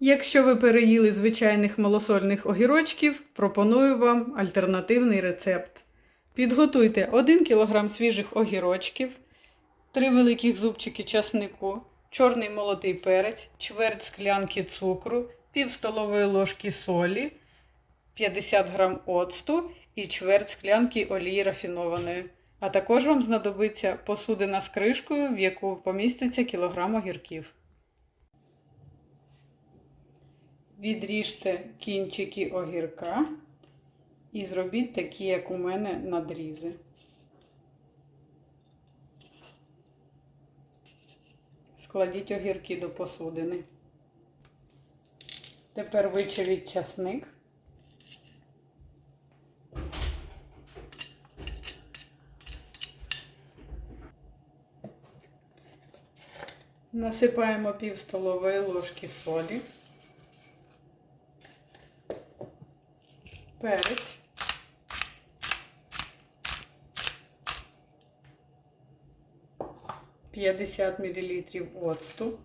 Якщо ви переїли звичайних малосольних огірочків, пропоную вам альтернативний рецепт. Підготуйте 1 кг свіжих огірочків, 3 великих зубчики часнику, чорний молотий перець, чверть склянки цукру, пів столової ложки солі, 50 г оцту і чверть склянки олії рафінованої. А також вам знадобиться посудина з кришкою, в яку поміститься кілограм огірків. Відріжте кінчики огірка і зробіть такі, як у мене, надрізи. Складіть огірки до посудини. Тепер вичавіть часник. Насипаємо пів столової ложки солі. Перець. П'ятдесят мілілітрів оцту.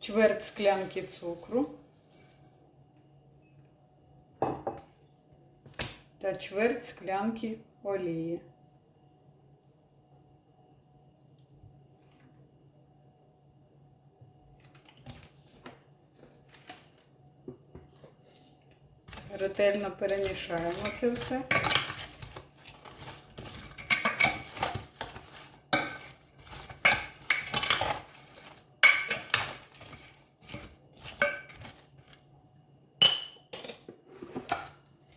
Чверть склянки цукру. Та чверть склянки олії. Ретельно перемішаємо це все.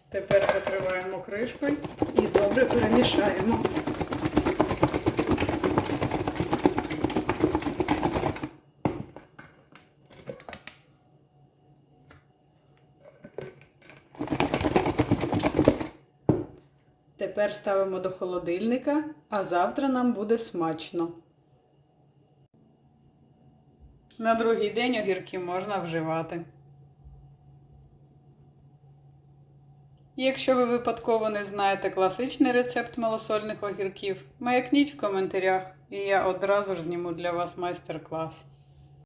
Тепер закриваємо кришкою і добре перемішаємо. Тепер ставимо до холодильника, а завтра нам буде смачно. На другий день огірки можна вживати. Якщо ви випадково не знаєте класичний рецепт малосольних огірків, маякніть в коментарях, і я одразу ж зніму для вас майстер-клас.